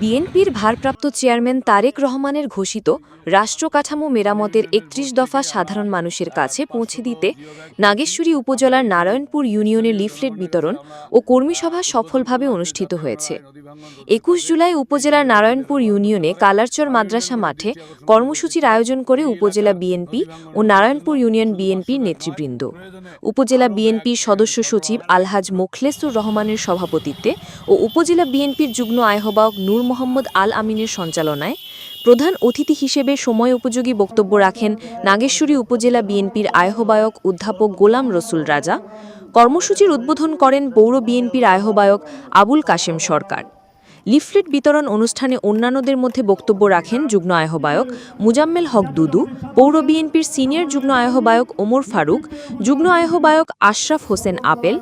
বিএনপির ভারপ্রাপ্ত চেয়ারম্যান তারেক রহমানের ঘোষিত রাষ্ট্র কাঠামো মেরামতের একত্রিশ দফা সাধারণ মানুষের কাছে পৌঁছে দিতে নাগেশ্বরী উপজেলার নারায়ণপুর ইউনিয়নে লিফলেট বিতরণ ও কর্মীসভা সফলভাবে অনুষ্ঠিত হয়েছে। একুশ জুলাই উপজেলার নারায়ণপুর ইউনিয়নে কালারচর মাদ্রাসা মাঠে কর্মসূচির আয়োজন করে উপজেলা বিএনপি ও নারায়ণপুর ইউনিয়ন বিএনপির নেতৃবৃন্দ। উপজেলা বিএনপির সদস্য সচিব আলহাজ মোখলেসুর রহমানের সভাপতিত্বে ও উপজেলা বিএনপির যুগ্ম আহ্বায়ক নূর মোহাম্মদ আল আমিনের সঞ্চালনায় প্রধান অতিথি হিসেবে সময় উপযোগী বক্তব্য রাখেন নাগেশ্বরী উপজেলা বিএনপির আহ্বায়ক অধ্যাপক গোলাম রসুল রাজা। কর্মসূচির উদ্বোধন করেন পৌর বিএনপির আহ্বায়ক আবুল কাশেম সরকার। লিফলেট বিতরণ অনুষ্ঠানে অন্যান্যদের মধ্যে বক্তব্য রাখেন যুগ্ম আহ্বায়ক মুজাম্মেল হক দুদু, পৌর বিএনপির সিনিয়র যুগ্ম আহ্বায়ক ওমর ফারুক, যুগ্ম আহ্বায়ক আশরাফ হোসেন আপেল,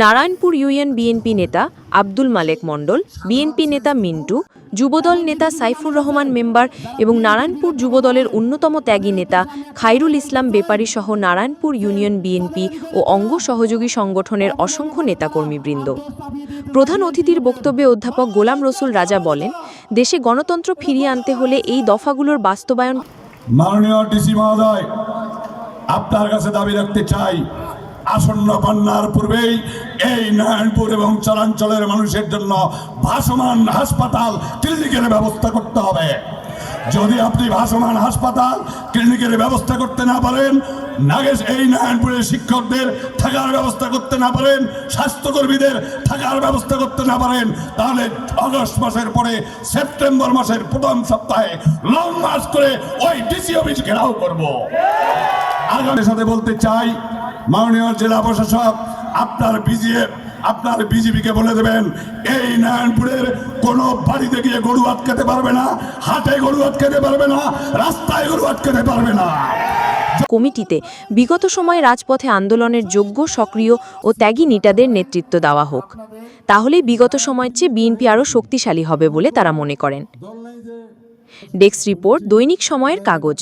নারায়ণপুর ইউনিয়ন বিএনপি নেতা আব্দুল মালেক মণ্ডল, বিএনপি নেতা মিন্টু, যুবদল নেতা সাইফুর রহমান মেম্বার এবং নারায়ণপুর যুবদলের অন্যতম ত্যাগী নেতা খাইরুল ইসলাম বেপারী সহ নারায়ণপুর ইউনিয়ন বিএনপি ও অঙ্গ সহযোগী সংগঠনের অসংখ্য নেতাকর্মীবৃন্দ। প্রধান অতিথির বক্তব্যে অধ্যাপক গোলাম রসুল রাজা বলেন, দেশে গণতন্ত্র ফিরিয়ে আনতে হলে এই দফাগুলোর বাস্তবায়ন মাননীয় ডিসি মহোদয়, আপনার কাছে দাবি রাখতে চাই, আসন্ন বন্যার পূর্বেই এই নারায়ণপুর এবং চরাঞ্চলের মানুষের জন্য ভাসমান হাসপাতাল, ক্লিনিকের ব্যবস্থা করতে হবে। যদি আপনি ভাসমান হাসপাতাল, ক্লিনিকের ব্যবস্থা করতে না পারেন, নাগেশ এই নারায়ণপুরের শিক্ষকদের থাকার ব্যবস্থা করতে না পারেন, স্বাস্থ্যকর্মীদের থাকার ব্যবস্থা করতে না পারেন, তাহলে আগস্ট মাসের পরে, সেপ্টেম্বর মাসের প্রথম সপ্তাহে লং মার্চ করে ওই ডিসি অফিস ঘেরাও করব। আগামী সাথে বলতে চাই, মাননীয় জেলা প্রশাসক, আপনার বিজিএফ আপনার বিজেপিকে বলে দেবেন, এই নারায়ণপুরের কোনো বাড়িতে গিয়ে গরু আটকাতে পারবে না, হাটে গরু আটকাতে পারবে না, রাস্তায় গরু আটকাতে পারবে না। কমিটিতে বিগত সময়ে রাজপথে আন্দোলনের যোগ্য, সক্রিয় ও ত্যাগী নেতাদের নেতৃত্ব দেওয়া হোক। তাহলেই বিগত সময়ের চেয়ে বিএনপি আরও শক্তিশালী হবে বলে তারা মনে করেন। ডেস্ক রিপোর্ট দৈনিক সময়ের কাগজ।